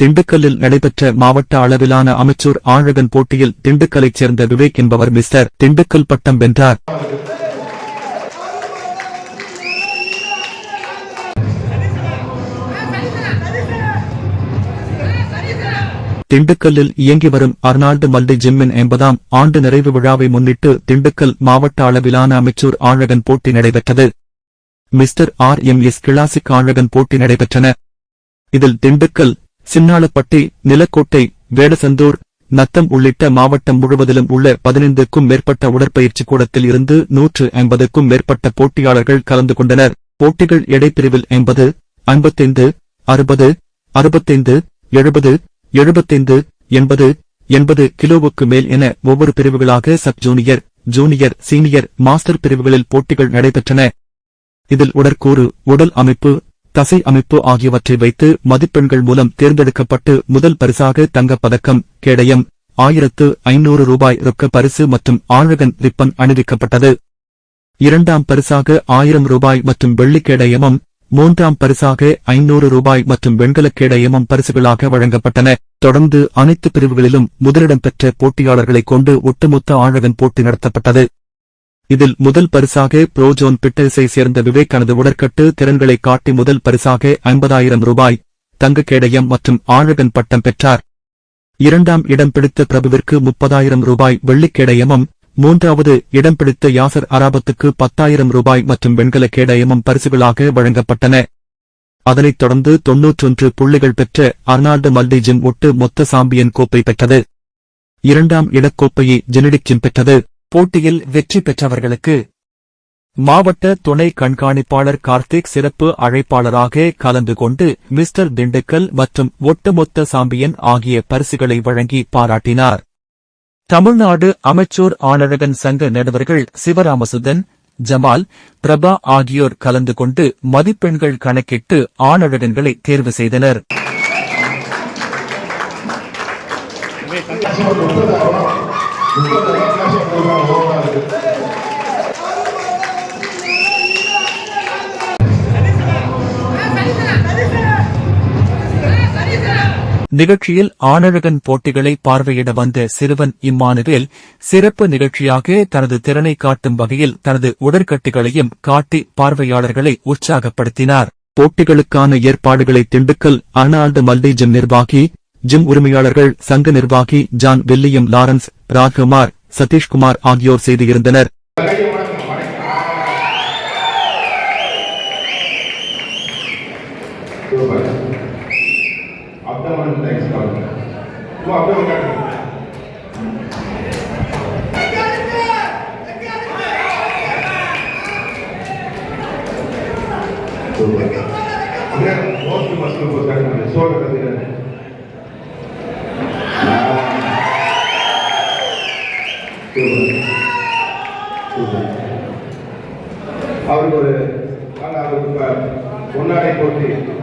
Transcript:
திண்டுக்கல்லில் நடைபெற்ற மாவட்ட அளவிலான அமைச்சூர் ஆழகன் போட்டியில் திண்டுக்கலைச் சேர்ந்த விவேக் என்பவர் மிஸ்டர் திண்டுக்கல் பட்டம் வென்றார். திண்டுக்கல்லில் இயங்கி வரும் அர்னால்டு மல்டி ஜிம்மின் எண்பதாம் ஆண்டு நிறைவு விழாவை முன்னிட்டு திண்டுக்கல் மாவட்ட அளவிலான அமைச்சூர் ஆழகன் போட்டி நடைபெற்றது. Mister R M S classic ஆழகன் போட்டி நடைபெற்றன. இதில் திண்டுக்கல் சின்னாளப்பட்டி நிலக்கோட்டை வேடசந்தூர் நத்தம் உள்ளிட்ட மாவட்டம் முழுவதிலும் உள்ள பதினைந்துக்கும் மேற்பட்ட உடற்பயிற்சி கூடத்தில் இருந்து நூற்று ஐம்பதுக்கும் மேற்பட்ட போட்டியாளர்கள் கலந்து கொண்டனர். போட்டிகள் எடைப்பிரிவில் ஐம்பது ஐம்பத்தைந்து அறுபது அறுபத்தைந்து எழுபது எழுபத்தைந்து எண்பது எண்பது கிலோவுக்கு மேல் என ஒவ்வொரு பிரிவுகளாக sub junior junior senior master பிரிவுகளில் போட்டிகள் நடைபெற்றன. இதில் உடற்கூறு உடல் அமைப்பு தசை அமைப்பு ஆகியவற்றை வைத்து மதிப்பெண்கள் மூலம் தேர்ந்தெடுக்கப்பட்டு முதல் பரிசாக தங்கப் பதக்கம் கேடயம் ஆயிரத்து ஐநூறு ரூபாய் ரொக்க பரிசு மற்றும் ஆழகன் ரிப்பன் அணிவிக்கப்பட்டது. இரண்டாம் பரிசாக ஆயிரம் ரூபாய் மற்றும் வெள்ளிக்கேடயமும் மூன்றாம் பரிசாக ஐநூறு ரூபாய் மற்றும் வெண்கலக்கேடயமும் பரிசுகளாக வழங்கப்பட்டன. தொடர்ந்து அனைத்து பிரிவுகளிலும் முதலிடம் பெற்ற போட்டியாளர்களைக் கொண்டு ஒட்டுமொத்த ஆழகன் போட்டி நடத்தப்பட்டது. இதில் முதல் பரிசாக புரோஜோன் பிட்டர்ஸை சேர்ந்த விவேகானது உடற்கட்டு திறன்களை காட்டி முதல் பரிசாக ஐம்பதாயிரம் ரூபாய் தங்க கேடயம் மற்றும் ஆழகன் பட்டம் பெற்றார். இரண்டாம் இடம் பிடித்த பிரபுவிற்கு முப்பதாயிரம் ரூபாய் வெள்ளிக்கேடயமும் மூன்றாவது இடம் பிடித்த யாசர் அராபத்துக்கு பத்தாயிரம் ரூபாய் மற்றும் வெண்கலக் கேடயமும் பரிசுகளாக வழங்கப்பட்டன. அதனைத் தொடர்ந்து தொன்னூற்றொன்று புள்ளிகள் பெற்ற அர்னால்டு மல்டிஜின் ஒட்டு மொத்த சாம்பியன் கோப்பை பெற்றது. இரண்டாம் இடக்கோப்பையை ஜெனடிக் ஜிம் பெற்றது. போட்டியில் வெற்றி பெற்றவர்களுக்கு மாவட்ட துணை கண்காணிப்பாளர் கார்த்திக் சிறப்பு அழைப்பாளராக கலந்து கொண்டு மிஸ்டர் திண்டுக்கல் மற்றும் ஒட்டுமொத்த சாம்பியன் ஆகிய பரிசுகளை வழங்கி பாராட்டினார். தமிழ்நாடு அமைச்சூர் ஆணழகன் சங்க நடுவர்கள் சிவராமசுதன் ஜமால் பிரபா ஆகியோர் கலந்து கொண்டு மதிப்பெண்கள் கணக்கிட்டு ஆணழகன்களை தேர்வு செய்தனர். நிகழ்ச்சியில் ஆணழகன் போட்டிகளை பார்வையிட வந்த சிறுவன் இம்மானுவேல் சிறப்பு நிகழ்ச்சியாக தனது திறனை காட்டும் வகையில் தனது உடற்கட்டுகளையும் காட்டி பார்வையாளர்களை உற்சாகப்படுத்தினார். போட்டிகளுக்கான ஏற்பாடுகளை திண்டுக்கல் அர்னால்டு மல்டிஜம் நிர்வாகி ஜிம் உரிமையாளர்கள் சங்க நிர்வாகி John William Lawrence Rajkumar Satishkumar ஆகியோர் செய்து இருந்தனர் அவருக்கு ஒரு ஆனால் அவருக்கு போட்டி.